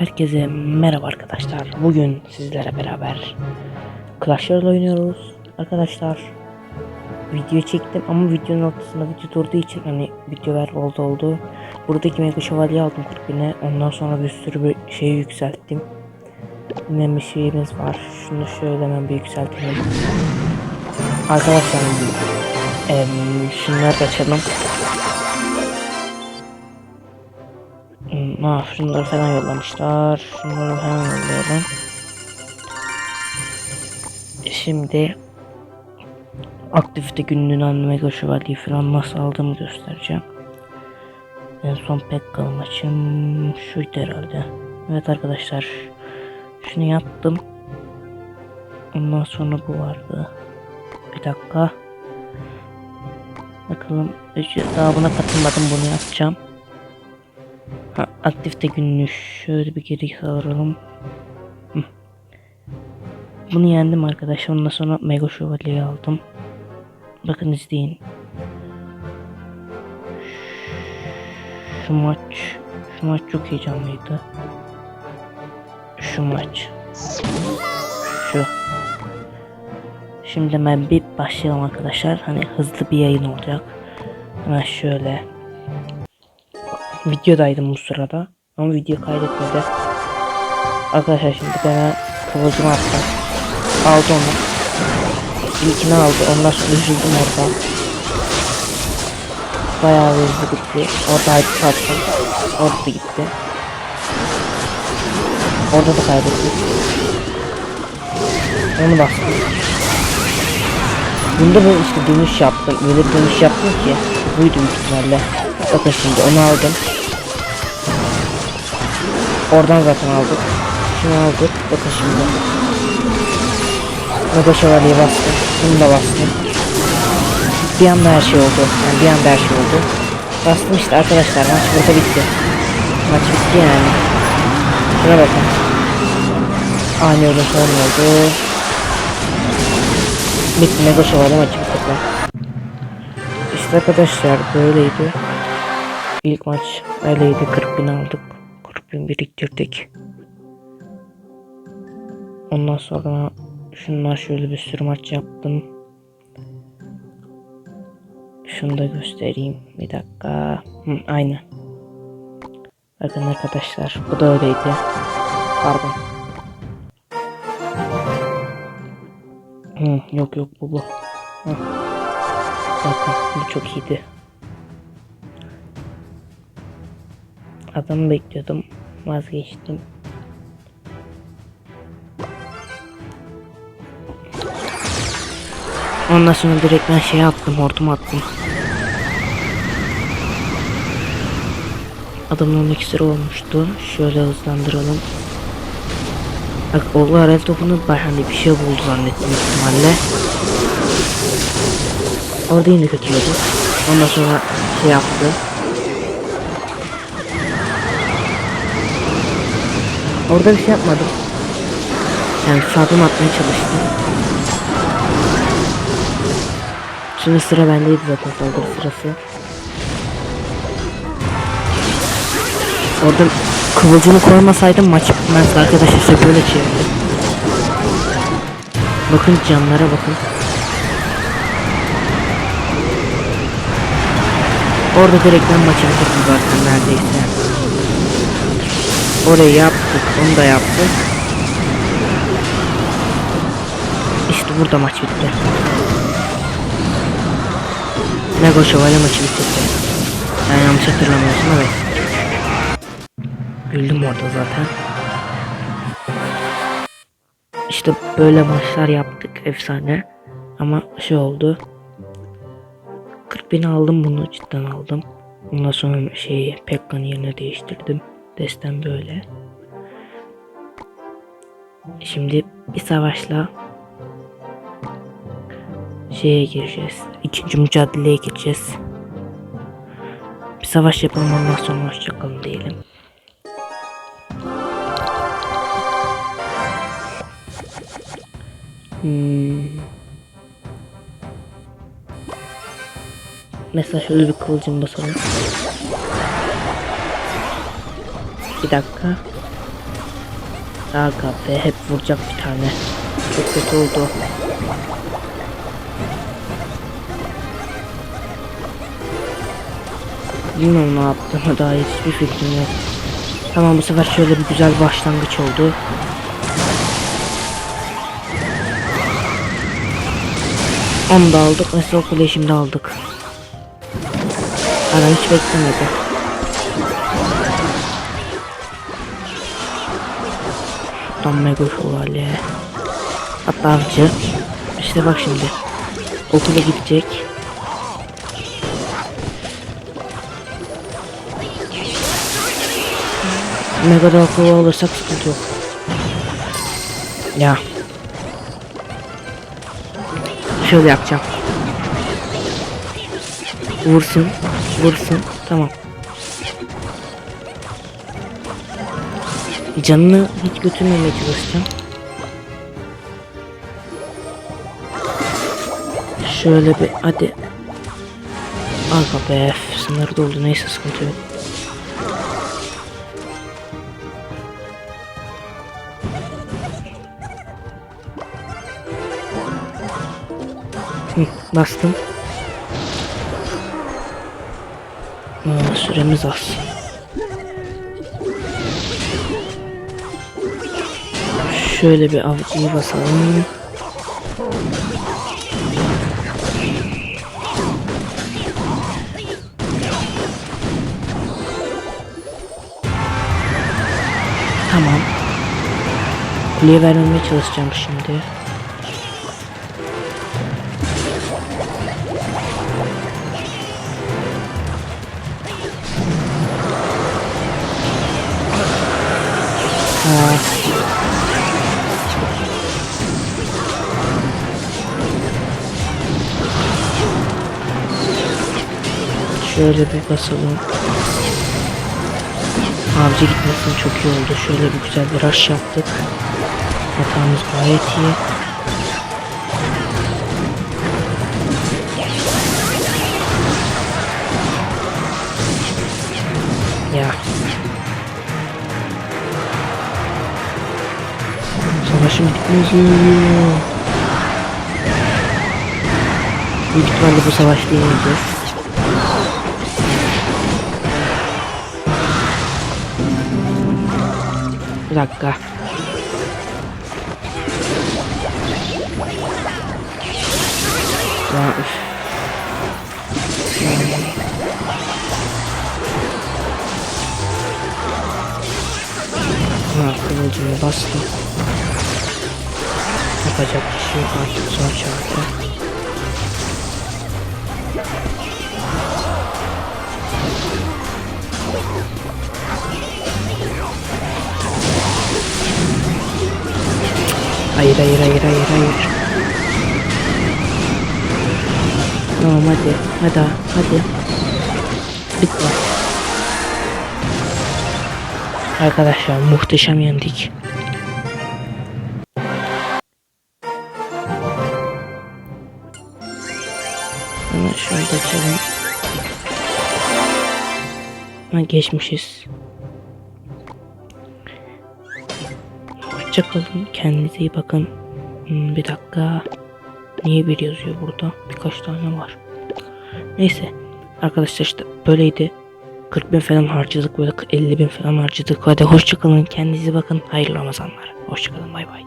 Herkese merhaba arkadaşlar. Bugün sizlere beraber Clash Royale oynuyoruz. Arkadaşlar video çektim ama videonun ortasında video durduğu için hani videolar oldu oldu. Buradaki mega şövalye aldım 40 bine. Ondan sonra bir sürü bir şey yükselttim. Yine bir şeyimiz var. Şunu şöyle hemen bir yükseltelim. Arkadaşlar em, şunları da açalım. Ah şunları falan yollamışlar. Şunları falan yollayalım. Şimdi aktivite günlüğünü anlamaya şövalyeyi falan nasıl aldığımı göstereceğim. En son pek maçım şuydu herhalde. Evet arkadaşlar. Şunu yaptım. Ondan sonra bu vardı. Bir dakika. Bakalım. Daha buna katılmadım bunu yapacağım. Aktifte günlüğü şöyle bir geri saralım. Bunu yendim arkadaşlar. Ondan sonra Mega Şövalye'yi aldım. Bakın izleyin. Şu maç. Şu maç çok heyecanlıydı. Şu maç. Şu. Şimdi hemen bir başlayalım arkadaşlar. Hani hızlı bir yayın olacak. Hemen şöyle videodaydım bu sırada. Ama video kaydetmedi. Arkadaşlar şimdi bana kıvılcım attı. Aldı onu. İlkini aldı. Ondan sonra üzüldüm orada. Bayağı hızlı gitti. Orada hype sattım. Orada da gitti. Orada da kaybettik. Onu bastım. Bunda ben işte dönüş yaptım. Öyle dönüş yaptım ki. Buydu büyük ihtimalle. Bakın şimdi onu aldım. Oradan zaten aldık. Şunu aldık. Bakın şimdi. Mega şövalyeyi bastım. Bunu da bastım. Bir anda her şey oldu. Yani bir anda her şey oldu. Bastım işte arkadaşlar. Maç burada bitti. Maç bitti yani. Şuna bakın. Ani ölüm falan oldu. Bitti. Mega şövalye maçı bitti. İşte arkadaşlar böyleydi. İlk maç öyleydi 40 bin aldık. 40 bin biriktirdik. Ondan sonra şunlar şöyle bir sürü maç yaptım. Şunu da göstereyim. Bir dakika. Hı, aynı. Bakın arkadaşlar bu da öyleydi. Pardon. Hı, yok yok bu bu. Hı. Bakın bu çok iyiydi. Adamı bekliyordum. Vazgeçtim. Ondan sonra direkt ben şey attım, hortum attım. Adamın 12 lira olmuştu. Şöyle hızlandıralım. Bak oğlu alev topunu ben hani bir şey buldu zannettim ihtimalle. Orada yine kötüledi. Ondan sonra şey yaptı. Orada bir şey yapmadım. Yani sadım atmaya çalıştım. Şimdi sıra bendeydi zaten saldırı sırası. Orada kıvılcımı koymasaydım maç bitmezdi arkadaşlar işte böyle çevirdim. Bakın canlara bakın. Orada direkt ben maçı bitirdim zaten neredeyse. Orayı yaptık, onu da yaptık. İşte burada maç bitti. Lego Şövalye maçı bitirdi. Ben yanlış hatırlamıyorsun evet. Güldüm orada zaten. İşte böyle maçlar yaptık efsane. Ama şey oldu. 40 bin aldım bunu cidden aldım. Ondan sonra şeyi Pekka'nın yerine değiştirdim. Destem böyle. Şimdi bir savaşla şeye gireceğiz. İkinci mücadeleye gireceğiz. Bir savaş yapalım ondan sonra hoşçakalın diyelim. Hmm. Mesela şöyle bir kılıcım basalım. Bir dakika. Aga be hep vuracak bir tane. Çok kötü oldu. Bilmiyorum ne yaptığıma dair hiçbir fikrim yok. Tamam bu sefer şöyle bir güzel başlangıç oldu. Onu da aldık. Mesela kuleyi şimdi aldık. Adam hiç beklemedi. Tam mega şövalye. Hatta avcı. İşte bak şimdi. Okula gidecek. Mega da akıllı olursak sıkıntı yok. Ya. Şöyle yapacağım. Vursun. Vursun. Tamam. Canını hiç götürmemeye çalışacağım. Şöyle bir hadi. Aga be sınır doldu neyse sıkıntı yok. Bastım. Aa, süremiz az. Şöyle bir avcıyı basalım. Tamam. Kuleye vermemeye çalışacağım şimdi. Şöyle bir basalım. Avcı gitmesin çok iyi oldu. Şöyle bir güzel bir rush yaptık. Hatamız gayet iyi. Ya. Savaşım bitmez ya. Büyük ihtimalle bu savaş değildir. Bir dakika. Ya üf. Ha kılıcımı bastım. Yapacak bir şey yok artık Hayır hayır hayır hayır hayır. Tamam hadi hadi hadi. Bitti. Arkadaşlar muhteşem yendik. Hemen şöyle açalım. Ha, geçmişiz. Hoşçakalın. Kendinize iyi bakın. Hmm, bir dakika. Niye bir yazıyor burada? Birkaç tane var. Neyse. Arkadaşlar işte böyleydi. 40 bin falan harcadık böyle 50 bin falan harcadık. Hadi hoşçakalın. Kendinize bakın. Hayırlı Ramazanlar. Hoşçakalın. Bay bay.